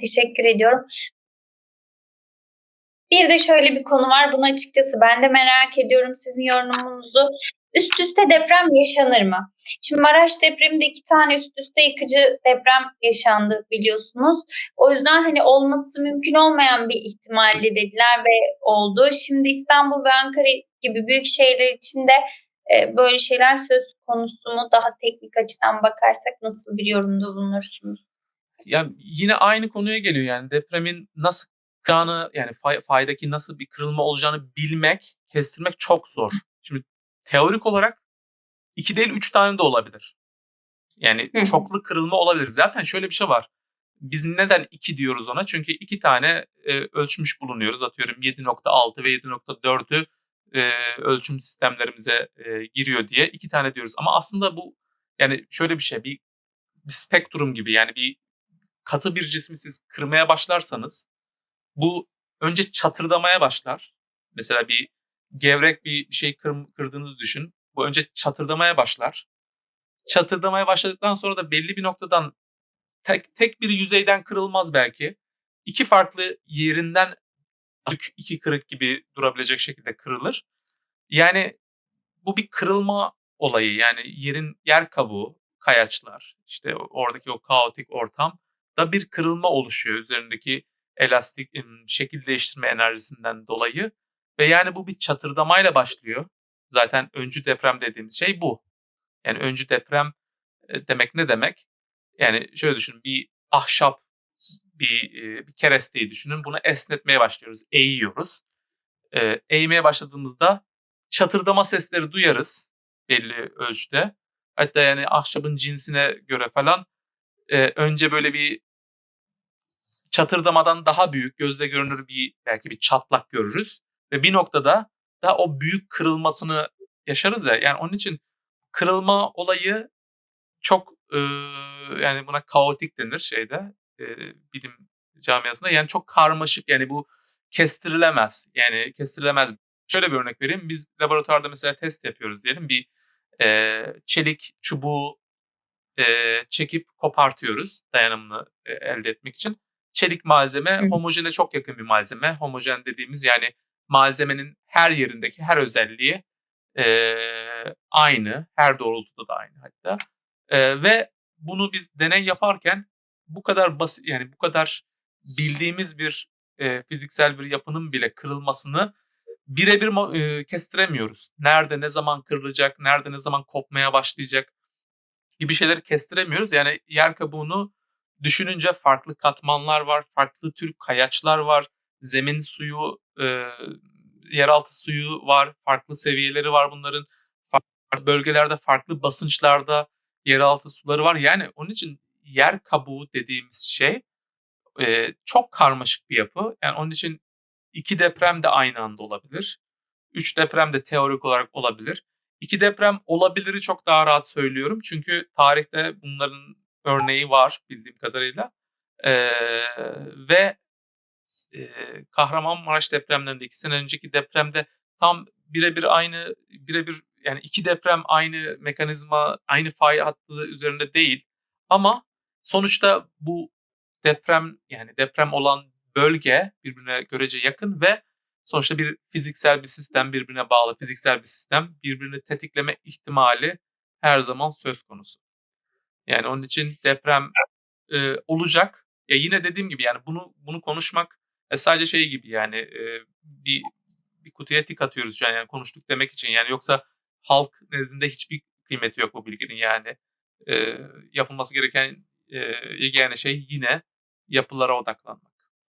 Teşekkür ediyorum. Bir de şöyle bir konu var. Bunu açıkçası ben de merak ediyorum sizin yorumunuzu. Üst üste deprem yaşanır mı? Şimdi Maraş depreminde iki tane üst üste yıkıcı deprem yaşandı biliyorsunuz. O yüzden hani olması mümkün olmayan bir ihtimaldi dediler ve oldu. Şimdi İstanbul ve Ankara gibi büyük şehirler içinde e, böyle şeyler söz konusu mu? Daha teknik açıdan bakarsak nasıl bir yorumda bulunursunuz? Ya yine aynı konuya geliyor yani depremin nasıl kırılacağını yani fay, faydaki nasıl bir kırılma olacağını bilmek, kestirmek çok zor. Şimdi teorik olarak iki değil üç tane de olabilir. Yani Hı çoklu kırılma olabilir. Zaten şöyle bir şey var. Biz neden iki diyoruz ona? Çünkü iki tane e, ölçmüş bulunuyoruz. Atıyorum 7.6 ve 7.4'ü e, ölçüm sistemlerimize e, giriyor diye iki tane diyoruz. Ama aslında bu yani şöyle bir şey bir, bir spektrum gibi yani bir katı bir cismi siz kırmaya başlarsanız bu önce çatırdamaya başlar. Mesela bir gevrek bir şey kır, kırdığınızı düşün. Bu önce çatırdamaya başlar. Çatırdamaya başladıktan sonra da belli bir noktadan tek, tek bir yüzeyden kırılmaz belki. İki farklı yerinden iki kırık gibi durabilecek şekilde kırılır. Yani bu bir kırılma olayı. Yani yerin yer kabuğu, kayaçlar, işte oradaki o kaotik ortam da bir kırılma oluşuyor üzerindeki elastik şekil değiştirme enerjisinden dolayı. Ve yani bu bir çatırdamayla başlıyor. Zaten öncü deprem dediğimiz şey bu. Yani öncü deprem e, demek ne demek? Yani şöyle düşünün bir ahşap bir, bir keresteyi düşünün. Bunu esnetmeye başlıyoruz, eğiyoruz. E, eğmeye başladığımızda çatırdama sesleri duyarız belli ölçüde. Hatta yani ahşabın cinsine göre falan e, önce böyle bir çatırdamadan daha büyük, gözle görünür bir belki bir çatlak görürüz. Ve bir noktada da o büyük kırılmasını yaşarız ya. Yani onun için kırılma olayı çok e, yani buna kaotik denir şeyde e, bilim camiasında. Yani çok karmaşık yani bu kestirilemez. Yani kestirilemez. Şöyle bir örnek vereyim. Biz laboratuvarda mesela test yapıyoruz diyelim. Bir e, çelik çubuğu e, çekip kopartıyoruz dayanımlı e, elde etmek için. Çelik malzeme Hı. homojene çok yakın bir malzeme. Homojen dediğimiz yani malzemenin her yerindeki her özelliği e, aynı. Her doğrultuda da aynı hatta. E, ve bunu biz deney yaparken bu kadar basit yani bu kadar bildiğimiz bir e, fiziksel bir yapının bile kırılmasını birebir e, kestiremiyoruz. Nerede ne zaman kırılacak, nerede ne zaman kopmaya başlayacak gibi şeyleri kestiremiyoruz. Yani yer kabuğunu düşününce farklı katmanlar var, farklı tür kayaçlar var, zemin suyu, e, yeraltı suyu var, farklı seviyeleri var bunların. Farklı bölgelerde farklı basınçlarda yeraltı suları var. Yani onun için yer kabuğu dediğimiz şey e, çok karmaşık bir yapı. Yani onun için iki deprem de aynı anda olabilir. Üç deprem de teorik olarak olabilir. İki deprem olabiliri çok daha rahat söylüyorum. Çünkü tarihte bunların örneği var bildiğim kadarıyla. Ee, ve e, Kahramanmaraş depremlerinde iki sene önceki depremde tam birebir aynı birebir yani iki deprem aynı mekanizma aynı fay hattı üzerinde değil ama sonuçta bu deprem yani deprem olan bölge birbirine görece yakın ve sonuçta bir fiziksel bir sistem birbirine bağlı fiziksel bir sistem birbirini tetikleme ihtimali her zaman söz konusu. Yani onun için deprem e, olacak. Ya yine dediğim gibi yani bunu bunu konuşmak e, sadece şey gibi yani e, bir bir kutuya tik atıyoruz şu an yani konuştuk demek için yani yoksa halk nezdinde hiçbir kıymeti yok bu bilginin yani e, yapılması gereken e, yegane şey yine yapılara odaklanmak.